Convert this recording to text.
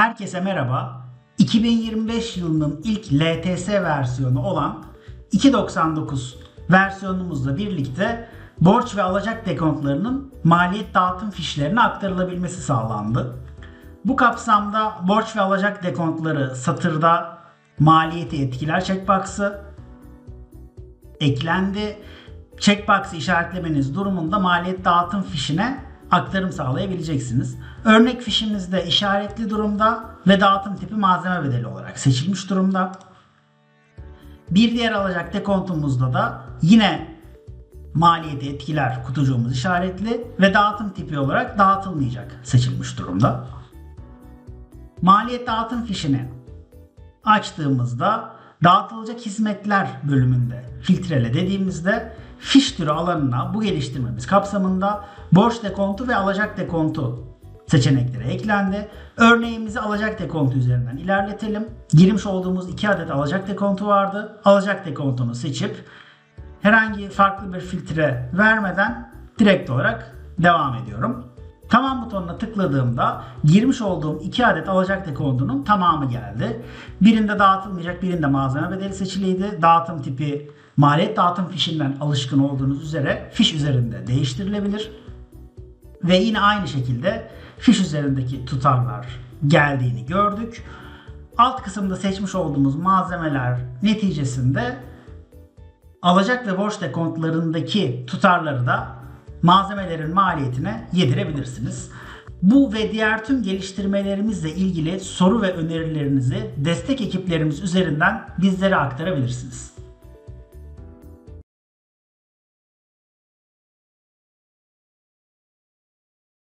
Herkese merhaba. 2025 yılının ilk LTS versiyonu olan 2.99 versiyonumuzla birlikte borç ve alacak dekontlarının maliyet dağıtım fişlerine aktarılabilmesi sağlandı. Bu kapsamda borç ve alacak dekontları satırda maliyeti etkiler checkbox'ı eklendi. Checkbox'ı işaretlemeniz durumunda maliyet dağıtım fişine aktarım sağlayabileceksiniz. Örnek fişimizde işaretli durumda ve dağıtım tipi malzeme bedeli olarak seçilmiş durumda. Bir diğer alacak dekontumuzda da yine maliyeti etkiler kutucuğumuz işaretli ve dağıtım tipi olarak dağıtılmayacak seçilmiş durumda. Maliyet dağıtım fişini açtığımızda dağıtılacak hizmetler bölümünde filtrele dediğimizde fiş türü alanına bu geliştirmemiz kapsamında borç dekontu ve alacak dekontu seçenekleri eklendi. Örneğimizi alacak dekontu üzerinden ilerletelim. Girmiş olduğumuz iki adet alacak dekontu vardı. Alacak dekontunu seçip herhangi farklı bir filtre vermeden direkt olarak devam ediyorum. Tamam butonuna tıkladığımda girmiş olduğum iki adet alacak dekontunun tamamı geldi. Birinde dağıtılmayacak, birinde malzeme bedeli seçiliydi. Dağıtım tipi maliyet dağıtım fişinden alışkın olduğunuz üzere fiş üzerinde değiştirilebilir. Ve yine aynı şekilde fiş üzerindeki tutarlar geldiğini gördük. Alt kısımda seçmiş olduğumuz malzemeler neticesinde alacak ve borç dekontlarındaki tutarları da malzemelerin maliyetine yedirebilirsiniz. Bu ve diğer tüm geliştirmelerimizle ilgili soru ve önerilerinizi destek ekiplerimiz üzerinden bizlere aktarabilirsiniz.